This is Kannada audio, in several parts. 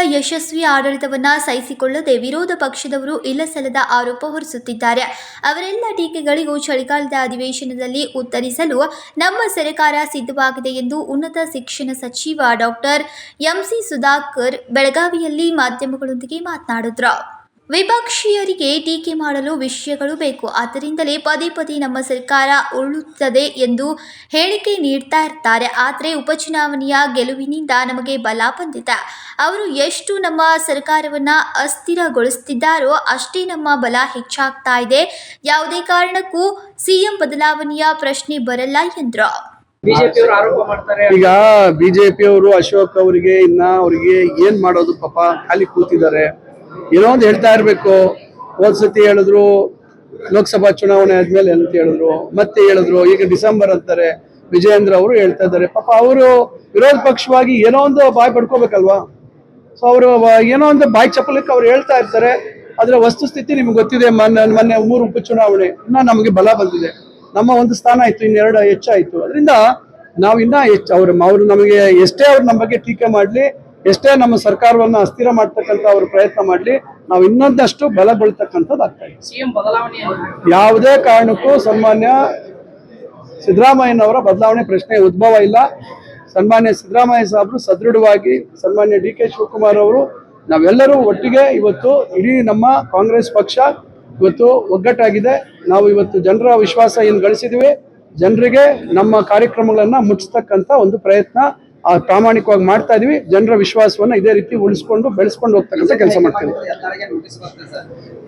ಯಶಸ್ವಿ ಆಡಳಿತವನ್ನ ಸಹಿಸಿಕೊಳ್ಳದೆ ವಿರೋಧ ಪಕ್ಷದವರು ಇಲ್ಲಸಲ್ಲದ ಆರೋಪ ಹೊರಿಸುತ್ತಿದ್ದಾರೆ. ಅವರೆಲ್ಲ ಟೀಕೆಗಳಿಗೂ ಚಳಿಗಾಲದ ಅಧಿವೇಶನದಲ್ಲಿ ಉತ್ತರಿಸಲು ನಮ್ಮ ಸರ್ಕಾರ ಸಿದ್ಧವಾಗಿದೆ ಎಂದು ಉನ್ನತ ಶಿಕ್ಷಣ ಸಚಿವ ಡಾಕ್ಟರ್ ಎಂಸಿ ಸುಧಾಕರ್ ಬೆಳಗಾವಿಯಲ್ಲಿ ಮಾಧ್ಯಮಗಳೊಂದಿಗೆ ಮಾತನಾಡಿದ್ರು. ವಿಪಕ್ಷೀಯರಿಗೆ ಟೀಕೆ ಮಾಡಲು ವಿಷಯಗಳು ಬೇಕು. ಆದ್ದರಿಂದಲೇ ಪದೇ ಪದೇ ನಮ್ಮ ಸರ್ಕಾರ ಉರುಳುತ್ತದೆ ಎಂದು ಹೇಳಿಕೆ ನೀಡ್ತಾ ಇರ್ತಾರೆ. ಆದರೆ ಉಪಚುನಾವಣೆಯ ಗೆಲುವಿನಿಂದ ನಮಗೆ ಬಲ ಬಂದಿದೆ. ಅವರು ಎಷ್ಟು ನಮ್ಮ ಸರ್ಕಾರವನ್ನು ಅಸ್ಥಿರಗೊಳಿಸ್ತಿದ್ದಾರೋ ಅಷ್ಟೇ ನಮ್ಮ ಬಲ ಹೆಚ್ಚಾಗ್ತಾ ಇದೆ. ಯಾವುದೇ ಕಾರಣಕ್ಕೂ ಸಿಎಂ ಬದಲಾವಣೆಯ ಪ್ರಶ್ನೆ ಬರಲ್ಲ ಎಂದರು. ಬಿಜೆಪಿ ಅವರು ಆರೋಪ ಮಾಡ್ತಾರೆ. ಈಗ ಬಿಜೆಪಿ ಅವರು ಅಶೋಕ್ ಅವರಿಗೆ ಇನ್ನ ಅವರಿಗೆ ಏನ್ ಮಾಡೋದು ಪಾಪ ಖಾಲಿ ಕೂತಿದ್ದಾರೆ. ಏನೋ ಒಂದು ಹೇಳ್ತಾ ಇರಬೇಕು. ಸತಿ ಹೇಳಿದ್ರು, ಲೋಕಸಭಾ ಚುನಾವಣೆ ಆದ್ಮೇಲೆ ಅಂತ ಹೇಳಿದ್ರು, ಮತ್ತೆ ಹೇಳಿದ್ರು, ಈಗ ಡಿಸೆಂಬರ್ ಅಂತಾರೆ. ವಿಜಯೇಂದ್ರ ಅವರು ಹೇಳ್ತಾ ಇದ್ದಾರೆ. ಪಾಪ ಅವರು ವಿರೋಧ ಪಕ್ಷವಾಗಿ ಏನೋ ಒಂದು ಬಾಯ್ ಪಡ್ಕೋಬೇಕಲ್ವಾ? ಸೊ ಅವರು ಏನೋ ಒಂದು ಬಾಯಿ ಚಪ್ಪಲಕ್ಕೆ ಅವ್ರು ಹೇಳ್ತಾ ಇರ್ತಾರೆ. ಅದರ ವಸ್ತುಸ್ಥಿತಿ ನಿಮ್ಗೆ ಗೊತ್ತಿದೆ, ಮೊನ್ನೆ ಮೊನ್ನೆ ಮೂರು ಉಪಚುನಾವಣೆ. ಇನ್ನೂ ನಮಗೆ ಬಲ ಬಂದಿದೆ. ನಮ್ಮ ಒಂದು ಸ್ಥಾನ ಆಯ್ತು, ಇನ್ನೆರಡು ಹೆಚ್ಚಾಯ್ತು. ಅದರಿಂದ ನಾವು ಇನ್ನ ಹೆಚ್ಚು, ಅವ್ರ, ಅವ್ರು ನಮಗೆ ಎಷ್ಟೇ ಅವ್ರು ನಮ್ಮ ಬಗ್ಗೆ ಟೀಕೆ ಮಾಡಲಿ ಎಷ್ಟೇ ನಮ್ಮ ಸರ್ಕಾರವನ್ನ ಅಸ್ಥಿರ ಮಾಡ್ತಕ್ಕಂಥ ಅವರು ಪ್ರಯತ್ನ ಮಾಡಲಿ ನಾವು ಇನ್ನೊಂದಷ್ಟು ಬಲಗೊಳ್ತಕ್ಕಂಥದ್ದು ಆಗ್ತಾ ಇದೆ. ಯಾವುದೇ? ಕಾರಣಕ್ಕೂ ಸನ್ಮಾನ್ಯ ಸಿದ್ದರಾಮಯ್ಯನವರ ಬದಲಾವಣೆ ಪ್ರಶ್ನೆ ಉದ್ಭವ ಇಲ್ಲ. ಸನ್ಮಾನ್ಯ ಸಿದ್ದರಾಮಯ್ಯ ಸಾಹೇಬರು ಸದೃಢವಾಗಿ ಸನ್ಮಾನ್ಯ ಡಿ ಕೆ ಶಿವಕುಮಾರ್ ಅವರು ನಾವೆಲ್ಲರೂ ಒಟ್ಟಿಗೆ ಇವತ್ತು ಇಡೀ ನಮ್ಮ ಕಾಂಗ್ರೆಸ್ ಪಕ್ಷ ಇವತ್ತು ಒಗ್ಗಟ್ಟಾಗಿದೆ. ನಾವು ಇವತ್ತು ಜನರ ವಿಶ್ವಾಸ ಏನು ಗಳಿಸಿದ್ವಿ? ಜನರಿಗೆ ನಮ್ಮ ಕಾರ್ಯಕ್ರಮಗಳನ್ನು ಮುಟ್ಟಿಸ್ತಕ್ಕಂಥ ಒಂದು ಪ್ರಯತ್ನ. ಆ, ಪ್ರಾಮಾಣಿಕವಾಗಿ ಮಾಡ್ತಾ ಇದೀವಿ. ಜನರ ವಿಶ್ವಾಸವನ್ನ ಇದೇ ರೀತಿ ಉಳಿಸ್ಕೊಂಡು ಬೆಳೆಸ್ಕೊಂಡು ಹೋಗ್ತಕ್ಕಂಥ ಕೆಲಸ ಮಾಡ್ತೀವಿ.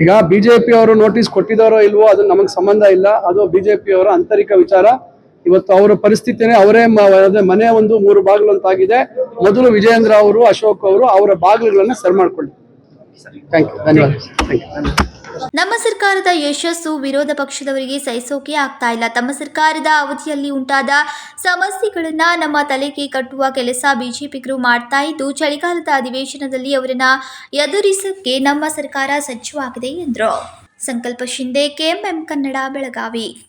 ಈಗ ಬಿಜೆಪಿ ಅವರು ನೋಟಿಸ್ ಕೊಟ್ಟಿದಾರೋ ಇಲ್ವೋ ಅದು ನಮಗೆ ಸಂಬಂಧ ಇಲ್ಲ. ಅದು ಬಿಜೆಪಿ ಅವರ ಆಂತರಿಕ ವಿಚಾರ. ಇವತ್ತು ಅವರ ಪರಿಸ್ಥಿತಿನೇ ಅವರೇ ಮನೆ ಒಂದು ಮೂರು ಬಾಗಿಲು ಅಂತ ಆಗಿದೆ ಮೊದಲು ವಿಜಯೇಂದ್ರ ಅವರು ಅಶೋಕ್ ಅವರು ಅವರ ಬಾಗಿಲುಗಳನ್ನ ಸರಿ ಮಾಡ್ಕೊಳ್ಳಿ. ಥ್ಯಾಂಕ್ ಯು ಧನ್ಯವಾದ. ಥ್ಯಾಂಕ್ ಯು ನಮ್ಮ ಸರ್ಕಾರದ ಯಶಸ್ಸು ವಿರೋಧ ಪಕ್ಷದವರಿಗೆ ಸಹಿಸೋಕೆ ಆಗ್ತಾ ಇಲ್ಲ. ತಮ್ಮ ಸರ್ಕಾರದ ಅವಧಿಯಲ್ಲಿ ಉಂಟಾದ ಸಮಸ್ಯೆಗಳನ್ನ ನಮ್ಮ ತಲೆಗೆ ಕಟ್ಟುವ ಕೆಲಸ ಬಿಜೆಪಿಗರು ಮಾಡ್ತಾ ಇದ್ದು, ಚಳಿಗಾಲದ ಅಧಿವೇಶನದಲ್ಲಿ ಅವರನ್ನ ಎದುರಿಸಕ್ಕೆ ನಮ್ಮ ಸರ್ಕಾರ ಸಜ್ಜುವಾಗಿದೆ ಎಂದರು. ಸಂಕಲ್ಪ ಶಿಂದೆ, ಕೆಎಂಎಂ ಕನ್ನಡ, ಬೆಳಗಾವಿ.